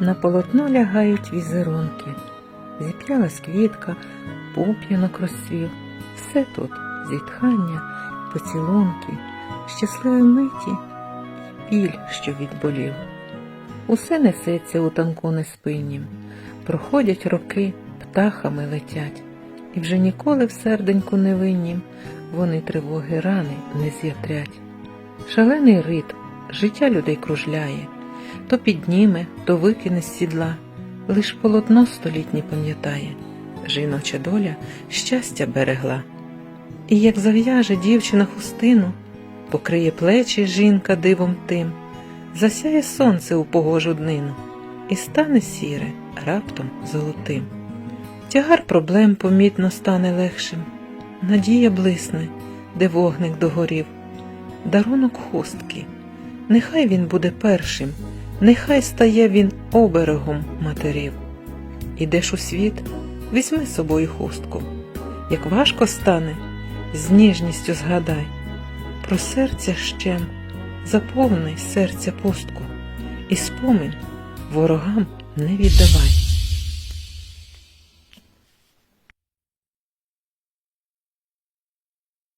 На полотно лягають візерунки. Зіп'ялась квітка, пуп'янок розцвів. Все тут зітхання, поцілунки, щасливі миті і біль, що відболів. Усе несеться у танку неспиннім. Проходять роки, птахами летять, і вже ніколи в серденьку невиннім вони тривоги рани не з'ятрять. Шалений ритм, життя людей кружляє, то підніме, то викине з сідла, лиш полотно столітнє пам'ятає, жіноча доля щастя берегла. І як зав'яже дівчина хустину, покриє плечі жінка дивом тим, засяє сонце у погожу днину, і стане сіре раптом золотим. Тягар проблем помітно стане легшим, надія блисне, де вогник догорів, дарунок хустки, нехай він буде першим, нехай стає він оберегом матерів. Ідеш у світ, візьми з собою хустку. Як важко стане, з ніжністю згадай, про серця щем, заповни серця пустку, і спомин ворогам не віддавай.